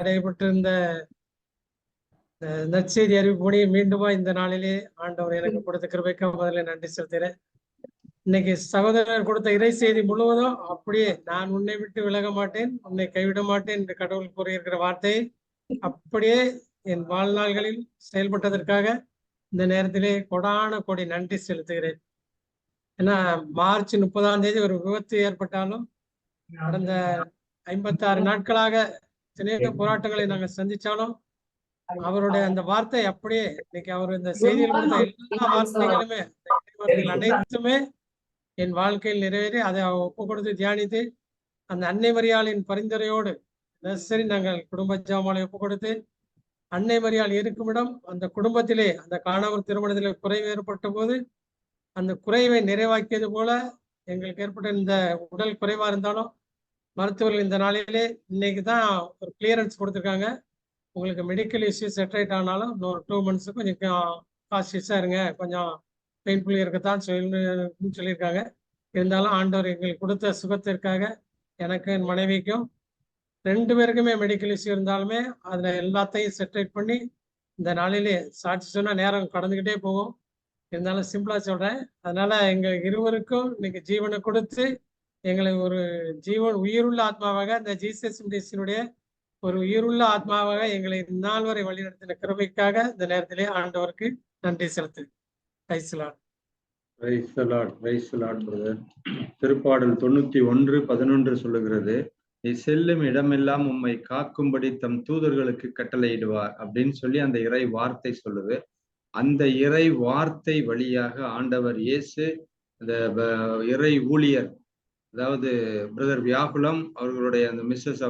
நடைபெற்றிருந்த நற்செய்தி அறிவிப்படி மீண்டுமா இந்த நாளிலே ஆண்டவர் எனக்கு கொடுத்த கிருபைக்கு முதல்ல நன்றி செலுத்துகிறேன். இன்னைக்கு சகோதரர் கொடுத்த இறை செய்தி முழுவதும் அப்படியே நான் உன்னை விட்டு விலக மாட்டேன் உன்னை கைவிட மாட்டேன் என்று கடவுள் கூறியிருக்கிற வார்த்தையை அப்படியே என் வாழ்நாள்களில் செயல்பட்டதற்காக இந்த நேரத்திலே கொடான கொடி நன்றி செலுத்துகிறேன். ஏன்னா மார்ச் முப்பதாம் தேதி ஒரு விபத்து ஏற்பட்டாலும் கடந்த ஐம்பத்தாறு நாட்களாக தினேக போராட்டங்களை நாங்கள் சந்திச்சாலும் அவருடைய அந்த வார்த்தை அப்படியே இன்னைக்கு அவர் இந்த செய்தியில் கொடுத்த எல்லா வார்த்தைகளுமே அனைத்துமே என் வாழ்க்கையில் நிறைவேறி அதை ஒப்பு கொடுத்து தியானித்து அந்த அன்னை மரியாளின் பரிந்துரையோடு சரி நாங்கள் குடும்ப ஜாமாலை ஒப்பு கொடுத்து அன்னை மரியாள் இருக்குமிடம் அந்த குடும்பத்திலே அந்த காணவர் திருமணத்திலே குறைவு ஏற்பட்ட போது அந்த குறைவை நிறைவாக்கியது போல எங்களுக்கு ஏற்பட்ட இந்த உடல் குறைவா இருந்தாலும் மருத்துவர்கள் இந்த நாளிலே இன்னைக்கு தான் ஒரு கிளியரன்ஸ் கொடுத்துருக்காங்க. உங்களுக்கு மெடிக்கல் இஷ்யூ செட்ரேட் ஆனாலும் இன்னொரு டூ மந்த்ஸு கொஞ்சம் காஷியஸாக இருங்க. கொஞ்சம் பெயின்ஃபுல் இருக்கத்தான் சொல்லி சொல்லியிருக்காங்க. இருந்தாலும் ஆண்டவர் எங்களுக்கு கொடுத்த சுகத்திற்காக எனக்கு என் மனைவிக்கும் ரெண்டு பேருக்குமே மெடிக்கல் இஷ்யூ இருந்தாலுமே அதில் எல்லாத்தையும் செட்ரேட் பண்ணி இந்த நாளிலே சாட்சி சொன்னால் நேரம் கடந்துக்கிட்டே போகும். இருந்தாலும் சிம்பிளாக சொல்கிறேன் அதனால் எங்கள் இருவருக்கும் இன்னைக்கு ஜீவனை கொடுத்து எங்களை ஒரு ஜீவன் உயிருள்ள ஆத்மாவாக இந்த ஜீசஸ் மினிஸ்டினுடைய ஒரு உயிருள்ள ஆத்மாவாக எங்களை இந்நாள் வரை வழிநடத்தின கிருமைக்காக இந்த நேரத்திலே ஆண்டவருக்கு நன்றி செலுத்து திருப்பாடல் தொண்ணூத்தி ஒன்று பதினொன்று சொல்லுகிறது நீ செல்லும் இடமெல்லாம் உம்மை காக்கும்படி தம் தூதர்களுக்கு கட்டளையிடுவார் அப்படின்னு சொல்லி அந்த இறை வார்த்தை சொல்லுது. அந்த இறை வார்த்தை வழியாக ஆண்டவர் இயேசு அந்த இறை ஊழியர் அதாவது பிரதர் வியாகுலம் அவர்களுடைய அந்த மிஸ்ஸஸ்